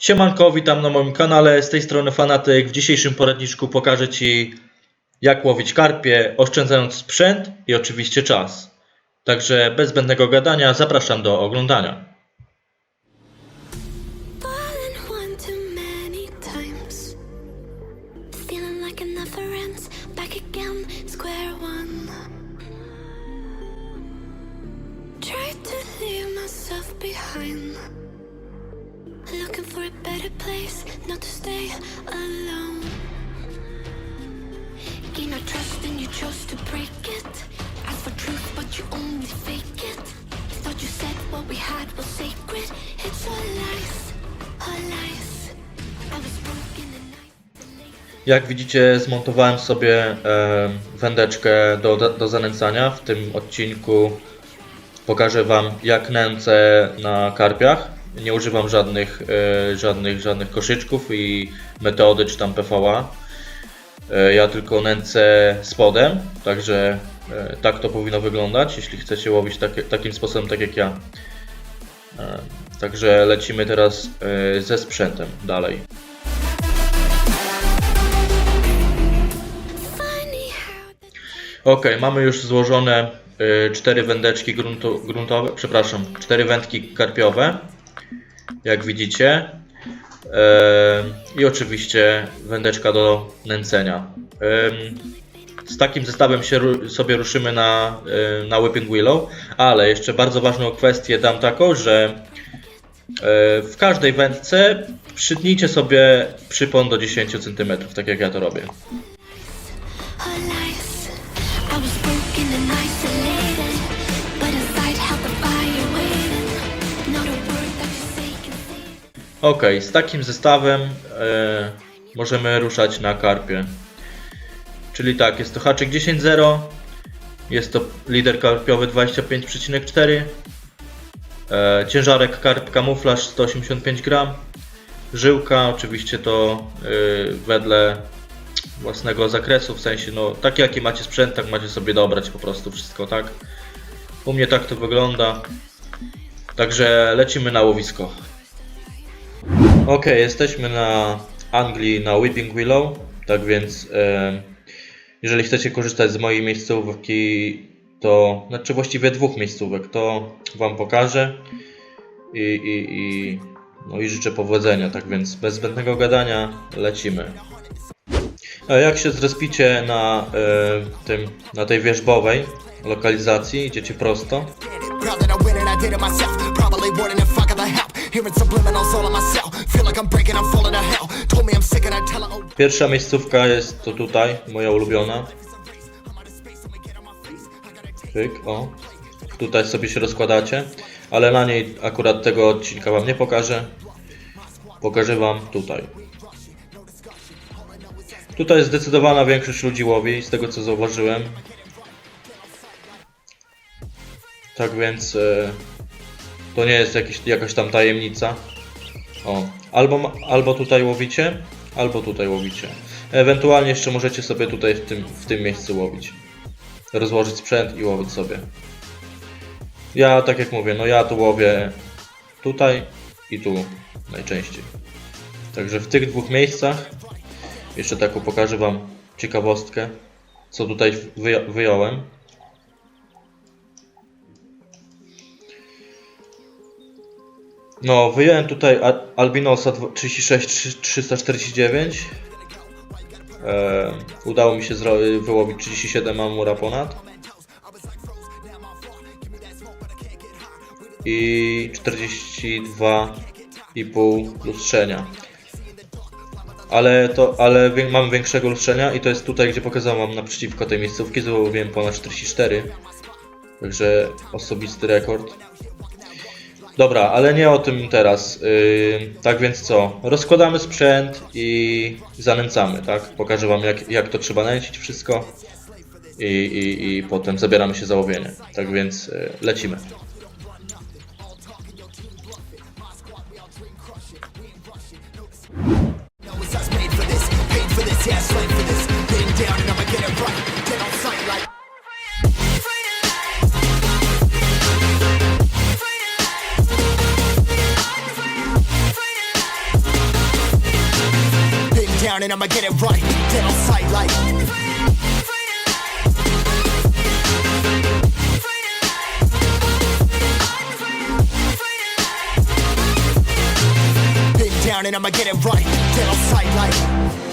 Siemanko, witam na moim kanale, z tej strony Fanatyk. W dzisiejszym poradniczku pokażę Ci jak łowić karpie, oszczędzając sprzęt i oczywiście czas. Także bez zbędnego gadania zapraszam do oglądania. Jak widzicie zmontowałem sobie e, wędeczkę do, do zanęcania. W tym odcinku pokażę Wam jak nęcę na karpiach. Nie używam żadnych, e, żadnych, żadnych koszyczków i metody czy tam PVA. E, Ja tylko nęcę spodem, także e, tak to powinno wyglądać, jeśli chcecie łowić takim sposobem, tak jak ja. E, Także lecimy teraz e, ze sprzętem dalej. Ok, mamy już złożone y, cztery wędeczki gruntu, gruntowe, przepraszam, cztery wędki karpiowe, jak widzicie. I oczywiście wędeczka do nęcenia. Z takim zestawem się sobie ruszymy na, y, na Whipping Willow, ale jeszcze bardzo ważną kwestię dam taką, że y, w każdej wędce przytnijcie sobie przypon do 10 cm, tak jak ja to robię. Ok, z takim zestawem e, możemy ruszać na karpie. Czyli tak, jest to haczyk 10.0, jest to lider karpiowy 25,4, e, ciężarek karp kamuflaż 185 gram, żyłka oczywiście to e, wedle własnego zakresu, w sensie no taki jaki macie sprzęt, tak macie sobie dobrać po prostu wszystko, tak? U mnie tak to wygląda. Także lecimy na łowisko. Ok, jesteśmy na Anglii na Weeping Willow, tak więc e, jeżeli chcecie korzystać z mojej miejscówki, to znaczy właściwie dwóch miejscówek, to Wam pokażę i, i, i, no i życzę powodzenia, tak więc bez zbędnego gadania lecimy. A jak się zrespicie na e, tym, na tej wierzbowej lokalizacji, idziecie prosto. Hearing subliminals all myself. Oh, Pierwsza miejscówka jest to tutaj, moja ulubiona. Pyk, o. Tutaj sobie się rozkładacie, ale na niej akurat tego odcinka Wam nie pokażę. Pokażę Wam tutaj. Tutaj zdecydowana większość ludzi łowi, z tego co zauważyłem. Tak więc e, to nie jest jakiś, jakaś tam tajemnica. O, albo, albo tutaj łowicie, albo tutaj łowicie. Ewentualnie jeszcze możecie sobie tutaj w tym, w tym miejscu łowić. Rozłożyć sprzęt i łowić sobie. Ja tak jak mówię, no ja tu łowię tutaj i tu najczęściej. Także w tych dwóch miejscach jeszcze taką pokażę Wam ciekawostkę, co tutaj wyja- wyjąłem. No, wyjąłem tutaj Albinosa dwa- 36349. E, udało mi się wyłowić 37 amura ponad. I 42,5 lustrzenia. Ale to, ale wię- mam większego lustrzenia i to jest tutaj, gdzie pokazałem wam naprzeciwko tej miejscówki, złowiłem ponad 44. Także osobisty rekord. Dobra, ale nie o tym teraz. Yy, tak więc co? Rozkładamy sprzęt i zanęcamy, tak? Pokażę Wam jak, jak to trzeba nęcić wszystko i, i, i potem zabieramy się za łowienie. Tak więc yy, lecimy. Down and I'ma get it right. Dead on sight like. Been down and I'ma get it right. Dead on sight like.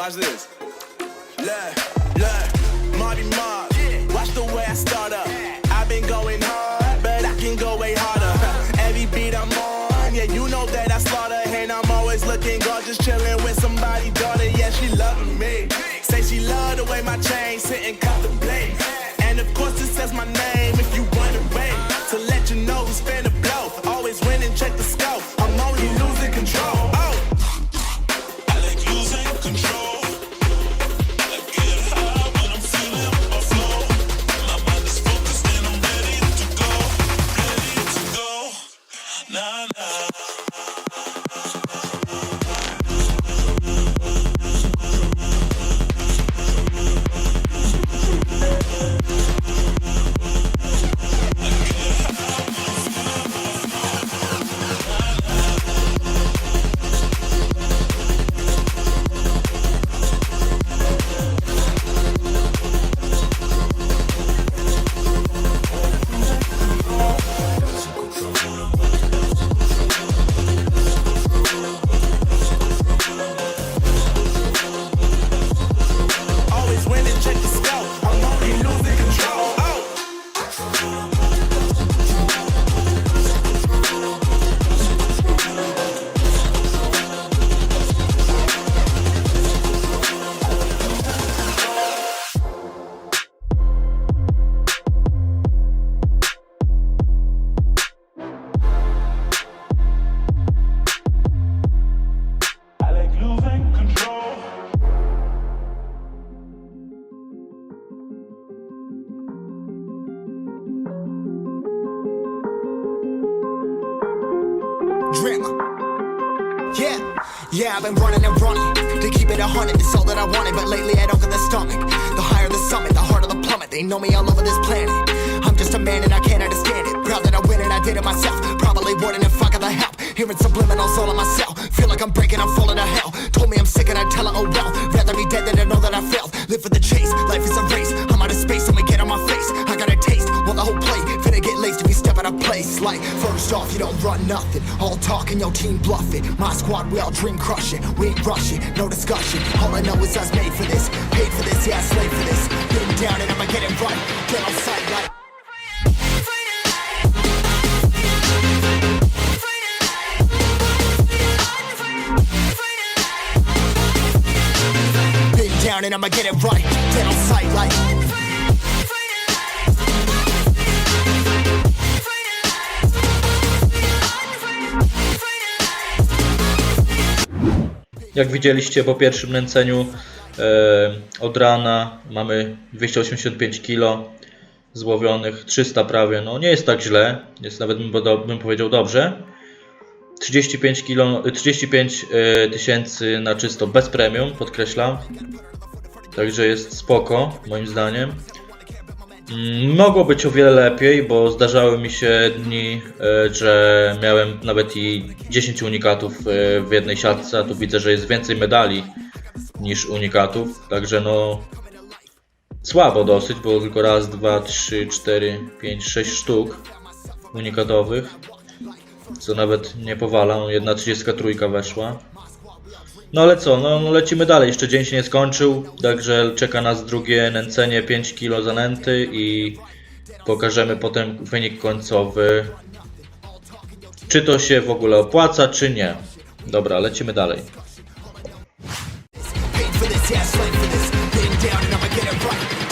Watch this. Look, look, Marty Mark. Watch the way I start up. I've been going hard, but I can go way harder. Every beat I'm on, yeah, you know that I slaughter. And I'm always looking gorgeous, chilling with somebody's daughter. Yeah, she loving me. Say she love the way my chain sit and cut. And of course, it says my name if you Nah, nah. Been running and running to keep it a hundred. It's all that I wanted, but lately I don't get the stomach. The higher the summit, the harder the plummet. They know me all over this planet. I'm just a man and I can't understand it. Proud that I win and I did it myself. Probably wouldn't if I got the help. Hearing subliminals all on myself. Feel like I'm breaking, I'm falling to hell. Told me I'm sick and I tell her, oh well. Rather be dead than to know that I failed. Live for the chase, life is a race. I'm out of space, I'ma get on my face. I got of place. Like, first off, you don't run nothing. All talk and your team bluffing. My squad, we all dream crushing. We ain't rushing, no discussion. All I know is I was made for this. Paid for this, yeah, I slave for this. Been down and I'ma get it right. Get on sight like. Down and I'ma get it right. Get on sight like. Jak widzieliście po pierwszym nęceniu e, od rana mamy 285 kg złowionych, 300 prawie, no nie jest tak źle, jest nawet bym, powiedział dobrze. 35 kilo, 35 e, tysięcy na czysto bez premium, podkreślam. Także jest spoko, moim zdaniem. Mm, Mogło być o wiele lepiej, bo zdarzały mi się dni, e, że miałem nawet i 10 unikatów e, w jednej siatce, a tu widzę, że jest więcej medali niż unikatów, także no słabo dosyć, było tylko raz, dwa, trzy, cztery, pięć, sześć sztuk unikatowych, co nawet nie powala, no jedna 33 weszła. No ale co, no, no lecimy dalej, jeszcze dzień się nie skończył, także czeka nas drugie nęcenie 5 kg zanęty i pokażemy potem wynik końcowy. Czy to się w ogóle opłaca, czy nie. Dobra, lecimy dalej. Yeah, for this. Down and I'ma get it right.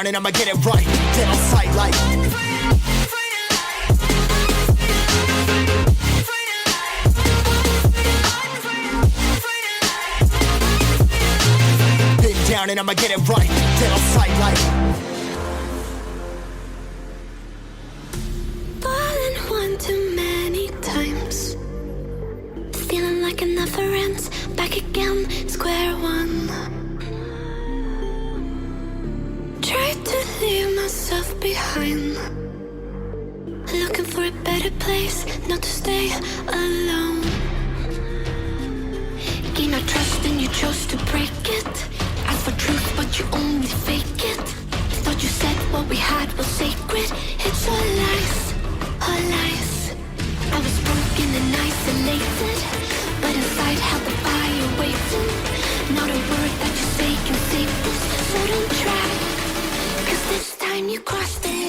Down and I'ma get it right. On sight like. Been down and I'ma get it right. On sight like. Too many times. Feeling like it never ends. Back again, square one. Behind. Looking for a better place, not to stay alone. Gain our trust and you chose to break it. Ask for truth, but you only fake it. Time you cross the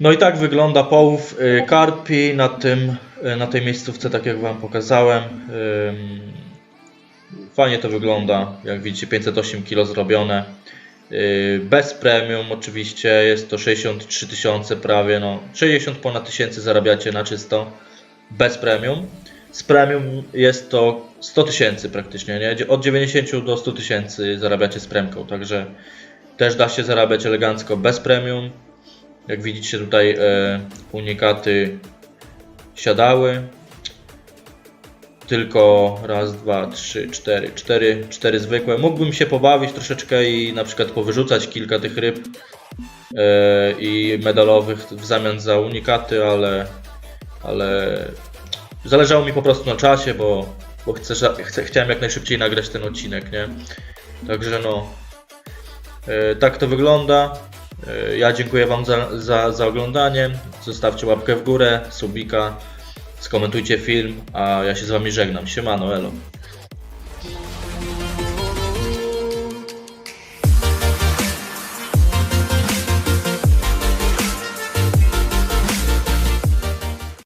No i tak wygląda połów y, karpi na, tym, y, na tej miejscówce, tak jak Wam pokazałem. Fajnie to wygląda, jak widzicie 508 kg zrobione. Y, Bez premium oczywiście, jest to 63 tysiące prawie, no 60 ponad tysięcy zarabiacie na czysto, bez premium. Z premium jest to 100 tysięcy praktycznie, nie? Od 90 do 100 tysięcy zarabiacie z premką, także też da się zarabiać elegancko bez premium. Jak widzicie tutaj e, unikaty siadały. tylko raz, dwa, trzy, cztery, cztery, cztery zwykłe. Mógłbym się pobawić troszeczkę i na przykład powyrzucać kilka tych ryb e, i medalowych w zamian za unikaty, ale, ale zależało mi po prostu na czasie, bo, bo chcę, chcę, chciałem jak najszybciej nagrać ten odcinek, nie? Także no, e, tak to wygląda. E, Ja dziękuję Wam za, za, za oglądanie. Zostawcie łapkę w górę, subika, skomentujcie film, a ja się z Wami żegnam. Siemano, elo.